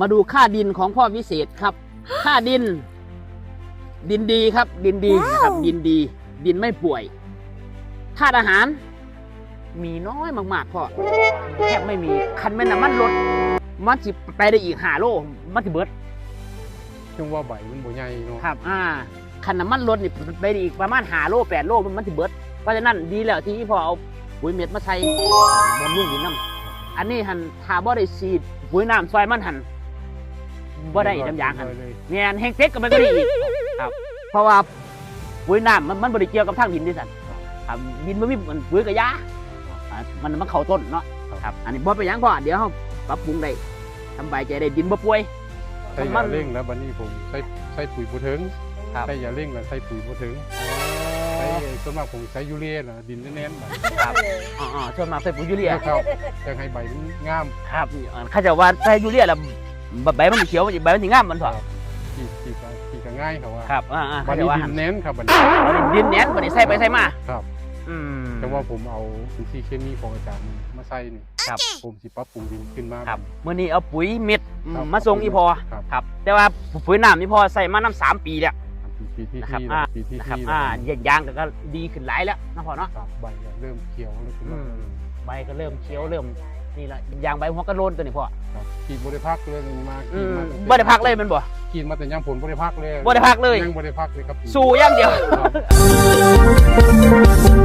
มาดูค่าดินของพ่อวิเศษครับ ค่าดิน ดินดีครับ ดินดีนะครับ ดินดี ดินไม่ป่วยธาตุอาหาร มีน้อยมากๆพ่อแทบไม่มีคันแม่น้ำมันลดมันสิไปได้อีกหาโลมันสิเบิดจังว่าใบมันบ่ใหญ่เนาะครับ อ่าคันน้ำมันลดนี่ไปได้อีกประมาณหาโลแปดโลมันมันสิเบิดเพราะฉะนั้นดีแล้วที่พ่อเอาปุ๋ยเม็ดมาใช้บำรุงดินน้ำอันนี้หันถ้าบ่ได้ฉีดปุ๋ยน้ำซอยมันหัน บ่ได้น้ำยางหันเลยเนียนแห้งเต็กก็ไม่ก็ดีอีกครับ เพราะว่าปุ๋ยน้ำมันมันบริเกี่ยวกับทางดินด้วยสันครับดินมันมีมันปุ๋ยกับยาอ่ามันมันเข้าต้นเนาะครับ อันนี้บ่ไปนหยังพ่อเดี๋ยวเราปรับปรุงได้ทำใบใจได้ดินบ่ป่วย ใส่มัยานเร่งแล้วบัดนี้ผมใส่ใส่ปุ๋ยบ่ถึงครับ ใส่ยาเร่งแล้วใส่ปุ๋ยบ่ถึงใส่ส่วนมากผมใช้ยูเรียน่ะดินแน่นๆบัดครับอ๋อๆส่วนมากใส่ปุ๋ยยูเรีย ครับจังให้ใบมันงาม ครับอ่าเขาจะว่าใส่ยูเรียแล้ว ใบมันสิเขียวใบมันสิงามมันเถอะขีดขีดก็ขีดก็ง่ายครับว่าครับอ่าๆบัเขาดจะนี้ว่าดิหั่นนแน่นครับบัดนี้ดินเนี้ยบัดนี้ใส่ไปใส่มาครับอืมแต่ว่าผมเอาอินทรีย์เคมีของอาจารย์มาใส่นี่ครับผมสิปรับปรุงดินขึ้นมาครับมื้อนี้เอาปุ๋ยเม็ดครับมาส่งอีพอครับครับ แต่ว่าปุ๋ยน้ำนี่พอใส่มาน้ำสามปีแล้วปีที่นะครับที่อ่าปีที่นะครับที่อ่าแล้วยางก็ก็ดีขึ้นหลายแล้วนะพ่อเนาะครับใบก็เริ่มเขียวแล้วขึ้นอืมาม ใบก็เริ่มเขียวเริ่มนี่ละยางใบหัวกระโลนตัวนี้พ่อครับขีดบริพักเลยมาอืขีดมมาตั้งแต่บ่ได้พักเลยแมันบ่ขีดมาแต่ยังผลบริพักเลยบ่ได้พักเลย ยังบริพักเลยครับสู้อย่างเดียว ครับ